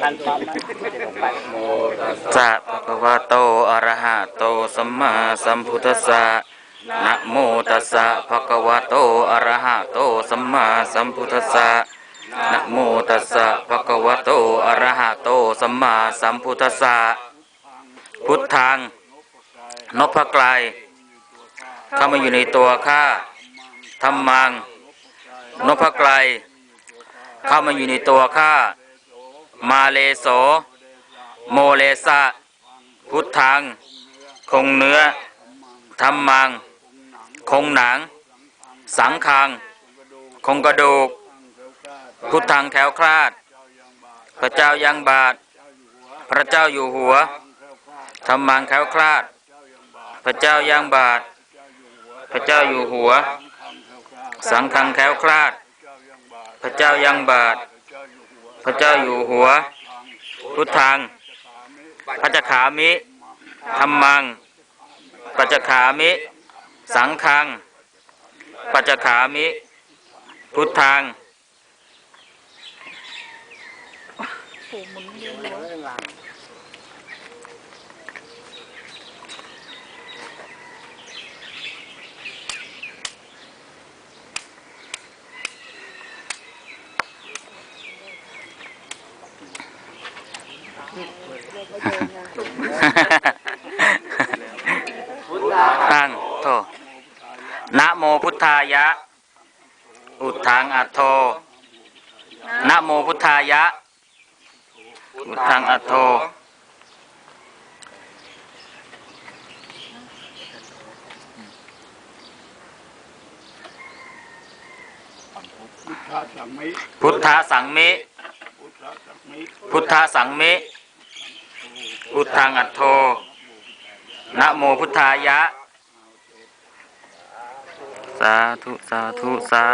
ขั้นตอนนั้นจะปะภะคะวะโตอะระหะโตสัมมาสัมพุทธัสสะนะโมตัสสะภะคะวะโตอะระหะโตสัมมาสัมพุทธัสสะนะโมตัสสะภะคะวะโตอะระหะโตสัมมาสัมพุทธัสสะพุทธังนพกลายเข้ามาอยู่ในตัวข้าธรรมังนพกลายเข้ามาอยู่ในตัวข้า มาเลโส โมเลสะ พุทธัง คงเนื้อธรรมัง คงหนัง สังคัง คงกระดูก พุทธังแคล้วคลาด พระเจ้ายังบาท พระเจ้าอยู่หัวธรรมังแคล้วคลาด พระเจ้ายังบาท พระเจ้าอยู่หัว สังคังแคล้วคลาด พระเจ้ายังบาท พระเจ้าอยู่หัว พุทธังปัจจขามิธรรมังปัจจขามิ สังฆัง ปัจจขามิ พุทธัง ตั้งโทนะโมพุทธายะ อุทังอัตโทนะโมพุทธายะ อุทังอัตโทพุทธสังมิ พุทธสังมิ พุทธสังมิพุทธสังมิ อุทังอัตโทนะโมพุทธายะ สาธุ สาธุ สา